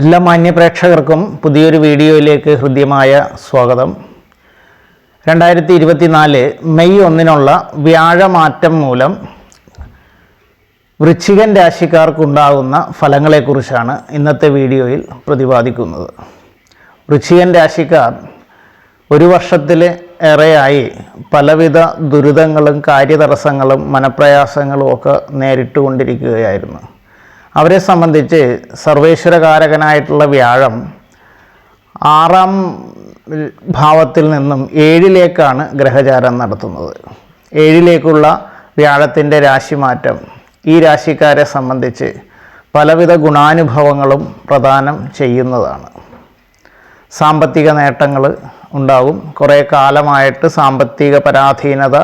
എല്ലാ മാന്യപ്രേക്ഷകർക്കും പുതിയൊരു വീഡിയോയിലേക്ക് ഹൃദ്യമായ സ്വാഗതം. രണ്ടായിരത്തി ഇരുപത്തിനാല് മെയ് ഒന്നിനുള്ള വ്യാഴമാറ്റം മൂലം വൃശ്ചികൻ രാശിക്കാർക്കുണ്ടാകുന്ന ഫലങ്ങളെക്കുറിച്ചാണ് ഇന്നത്തെ വീഡിയോയിൽ പ്രതിപാദിക്കുന്നത്. വൃശ്ചികൻ രാശിക്കാർ ഒരു വർഷത്തിൽ ഏറെയായി പലവിധ ദുരിതങ്ങളും കാര്യതടസ്സങ്ങളും മനപ്രയാസങ്ങളും ഒക്കെ നേരിട്ടുകൊണ്ടിരിക്കുകയായിരുന്നു. അവരെ സംബന്ധിച്ച് സർവേശ്വരകാരകനായിട്ടുള്ള വ്യാഴം ആറാം ഭാവത്തിൽ നിന്നും ഏഴിലേക്കാണ് ഗ്രഹചാരം നടത്തുന്നത്. ഏഴിലേക്കുള്ള വ്യാഴത്തിന്റെ രാശിമാറ്റം ഈ രാശിക്കാരെ സംബന്ധിച്ച് പലവിധ ഗുണാനുഭവങ്ങളും പ്രദാനം ചെയ്യുന്നതാണ്. സാമ്പത്തിക നേട്ടങ്ങൾ ഉണ്ടാകും. കുറേ കാലമായിട്ട് സാമ്പത്തിക പരാധീനത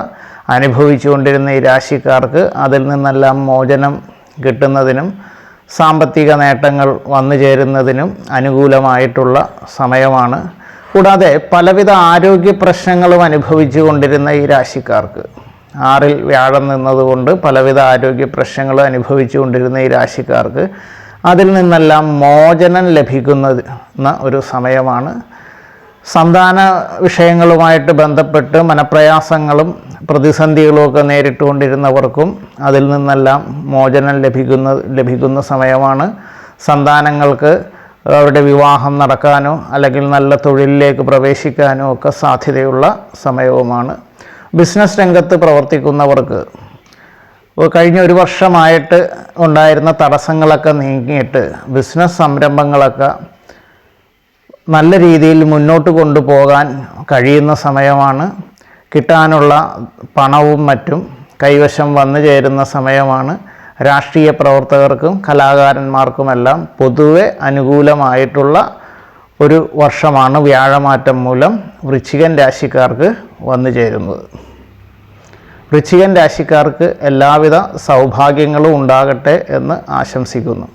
അനുഭവിച്ചുകൊണ്ടിരുന്ന ഈ രാശിക്കാർക്ക് അതിൽ നിന്നെല്ലാം മോചനം കിട്ടുന്നതിനും സാമ്പത്തിക നേട്ടങ്ങൾ വന്നു ചേരുന്നതിനും അനുകൂലമായിട്ടുള്ള സമയമാണ്. കൂടാതെ പലവിധ ആരോഗ്യ പ്രശ്നങ്ങളും അനുഭവിച്ചു കൊണ്ടിരുന്ന ഈ രാശിക്കാർക്ക് ആറിൽ വ്യാഴം നിന്നതുകൊണ്ട് പലവിധ ആരോഗ്യ പ്രശ്നങ്ങൾ അനുഭവിച്ചു കൊണ്ടിരുന്ന ഈ രാശിക്കാർക്ക് അതിൽ നിന്നെല്ലാം മോചനം ലഭിക്കുന്ന ഒരു സമയമാണ്. സന്താന വിഷയങ്ങളുമായിട്ട് ബന്ധപ്പെട്ട് മനപ്രയാസങ്ങളും പ്രതിസന്ധികളുമൊക്കെ നേരിട്ടുകൊണ്ടിരുന്നവർക്കും അതിൽ നിന്നെല്ലാം മോചനം ലഭിക്കുന്ന ലഭിക്കുന്ന സമയമാണ് സന്താനങ്ങൾക്ക് അവരുടെ വിവാഹം നടക്കാനോ അല്ലെങ്കിൽ നല്ല തൊഴിലിലേക്ക് പ്രവേശിക്കാനോ ഒക്കെ സാധ്യതയുള്ള സമയവുമാണ്. ബിസിനസ് രംഗത്ത് പ്രവർത്തിക്കുന്നവർക്ക് കഴിഞ്ഞ ഒരു വർഷമായിട്ട് ഉണ്ടായിരുന്ന തടസ്സങ്ങളൊക്കെ നീങ്ങിയിട്ട് ബിസിനസ് സംരംഭങ്ങളൊക്കെ നല്ല രീതിയിൽ മുന്നോട്ട് കൊണ്ടുപോകാൻ കഴിയുന്ന സമയമാണ്. കിട്ടാനുള്ള പണവും മറ്റും കൈവശം വന്നു ചേരുന്ന സമയമാണ്. രാഷ്ട്രീയ പ്രവർത്തകർക്കും കലാകാരന്മാർക്കുമെല്ലാം പൊതുവെ അനുകൂലമായിട്ടുള്ള ഒരു വർഷമാണ് വ്യാഴമാറ്റം മൂലം വൃശ്ചികൻ രാശിക്കാർക്ക് വന്നു ചേരുന്നത്. വൃശ്ചികൻ രാശിക്കാർക്ക് എല്ലാവിധ സൗഭാഗ്യങ്ങളും ഉണ്ടാകട്ടെ എന്ന് ആശംസിക്കുന്നു.